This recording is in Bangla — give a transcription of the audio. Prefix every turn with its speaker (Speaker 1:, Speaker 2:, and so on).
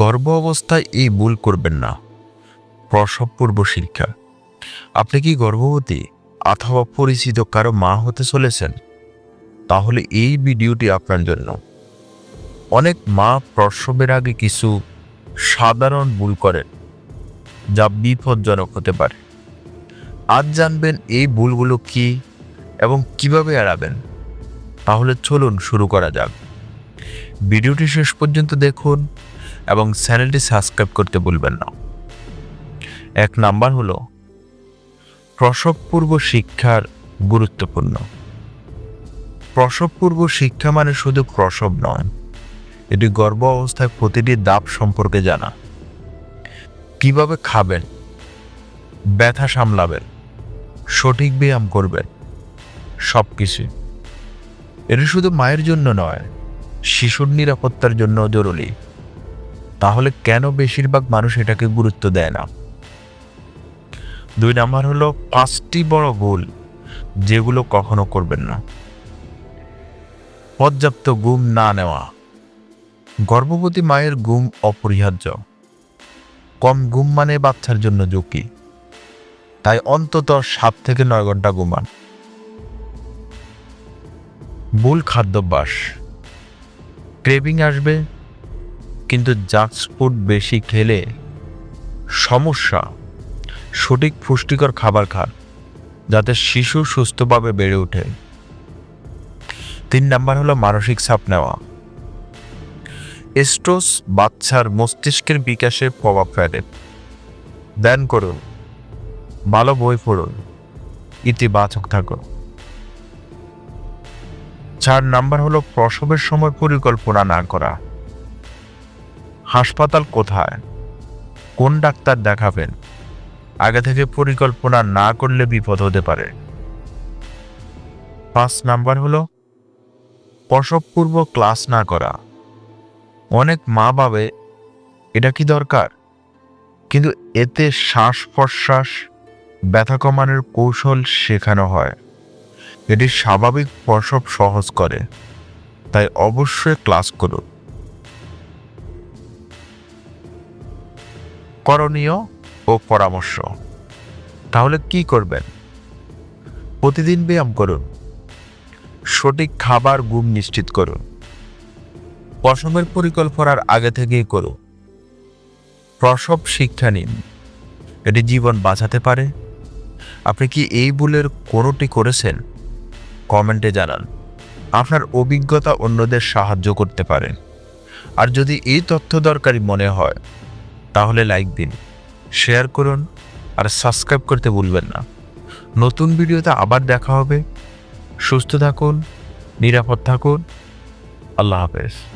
Speaker 1: গর্ভ অবস্থায় এই ভুল করবেন না। প্রসব পূর্ব শিক্ষা। আপনি কি গর্ভবতী অথবা পরিচিত কারও মা হতে চলেছেন? তাহলে এই ভিডিওটি আপনার জন্য। অনেক মা প্রসবের আগে কিছু সাধারণ ভুল করেন, যা বিপজ্জনক হতে পারে। আজ জানবেন এই ভুলগুলো কি এবং কীভাবে এড়াবেন। তাহলে চলুন শুরু করা যাক। ভিডিওটি শেষ পর্যন্ত দেখুন এবং চ্যানেলটি সাবস্ক্রাইব করতে ভুলবেন না। এক নাম্বার হলো, প্রসব পূর্ব শিক্ষার গুরুত্বপূর্ণ। প্রসব পূর্ব শিক্ষা মানে শুধু প্রসব নয়, এটি গর্ভ অবস্থায় প্রতিটি দাপ সম্পর্কে জানা। কীভাবে খাবেন? ব্যথা সামলাবেন? সঠিক ব্যায়াম করবেন? সব কিছু এটি শুধু মায়ের জন্য নয়, শিশুর নিরাপত্তার জন্য জরুরি। তাহলে কেন বেশিরভাগ মানুষ এটাকে গুরুত্ব দেয় না? দুই নাম্বার হলো, পাঁচটি বড় ভুল যেগুলো কখনো করবেন না। পর্যাপ্ত ঘুম না নেওয়া। গর্ভবতী মায়ের ঘুম অপরিহার্য। কম ঘুম মানে বাচ্চার জন্য ঝুঁকি। তাই অন্তত সাত থেকে নয় ঘণ্টা ঘুমান। ভুল খাদ্যাভ্যাস। ক্রেভিং আসবে কিন্তু জাঙ্কস ফুড বেশি খেলে সমস্যা। সঠিক পুষ্টিকর খাবার খান, যাতে শিশু সুস্থভাবে বেড়ে ওঠে। তিন নাম্বার হলো মানসিক চাপ নেওয়া। এস্ট্রোস বাচ্চার মস্তিষ্কের বিকাশে প্রভাব ফেলে। ধ্যান করুন, ভালো বই পড়ুন, ইতিবাচক থাকুন। চার নাম্বার হলো প্রসবের সময় পরিকল্পনা না করা। হাসপাতাল কোথায়? কোন ডাক্তার দেখাবেন? আগে থেকে পরিকল্পনা না করলে বিপদ হতে পারে। পাঁচ নাম্বার হলো, প্রসবপূর্ব ক্লাস না করা। অনেক মা ভাবে এটা কি দরকার? কিন্তু এতে শ্বাস প্রশ্বাস ব্যথা কমানোর কৌশল শেখানো হয়। এটি স্বাভাবিক প্রসব সহজ করে। তাই অবশ্যই ক্লাস করুন। করণীয় ও পরামর্শ। তাহলে কি করবেন? প্রতিদিন ব্যায়াম করুন। সঠিক খাবার, ঘুম নিশ্চিত করুন। প্রসবের পরিকল্পনার আগে থেকেই করুন। প্রসব শিক্ষা নিন। এটি জীবন বাঁচাতে পারে। আপনি কি এই ভুলের কোনোটি করেছেন? কমেন্টে জানান। আপনার অভিজ্ঞতা অন্যদের সাহায্য করতে পারেন আর যদি এই তথ্য দরকারি মনে হয় তাহলে লাইক দিন শেয়ার করুন আর সাবস্ক্রাইব করতে ভুলবেন না। নতুন ভিডিওতে আবার দেখা হবে। সুস্থ থাকুন, নিরাপদ থাকুন। আল্লাহ হাফেজ।